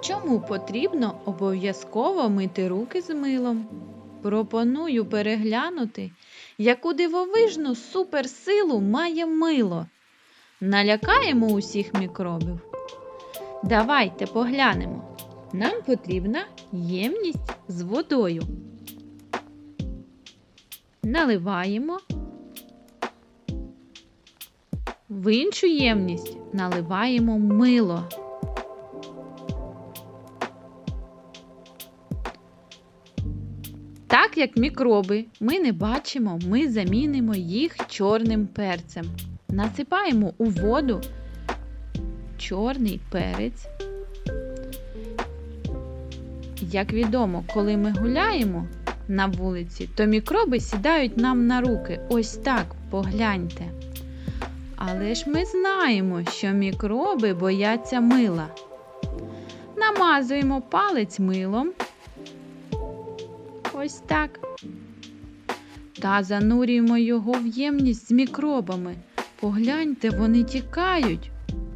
Чому потрібно обов'язково мити руки з милом? Пропоную переглянути, яку дивовижну суперсилу має мило. Налякаємо усіх мікробів. Давайте поглянемо. Нам потрібна ємність з водою. Наливаємо. В іншу ємність наливаємо мило. Так як мікроби ми не бачимо, ми замінимо їх чорним перцем. Насипаємо у воду чорний перець. Як відомо, коли ми гуляємо на вулиці, то мікроби сідають нам на руки. Ось так, погляньте. Але ж ми знаємо, що мікроби бояться мила. Намазуємо палець милом. Ось так. Та занурюємо його в ємність з мікробами. Погляньте, вони тікають,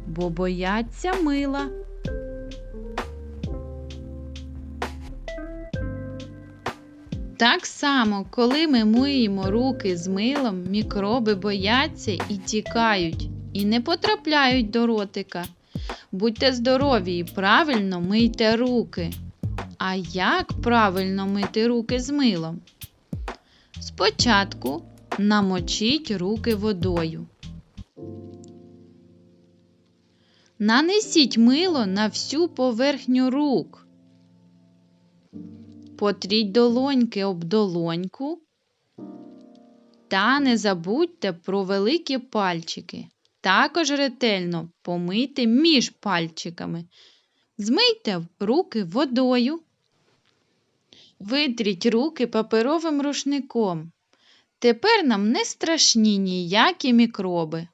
бо бояться мила. Так само, коли ми миємо руки з милом, мікроби бояться і тікають, і не потрапляють до ротика. Будьте здорові і правильно мийте руки. А як правильно мити руки з милом? Спочатку намочіть руки водою. Нанесіть мило на всю поверхню рук. Потріть долоньки об долоньку. Та не забудьте про великі пальчики. Також ретельно помийте між пальчиками. Змийте руки водою. Витріть руки паперовим рушником. Тепер нам не страшні ніякі мікроби.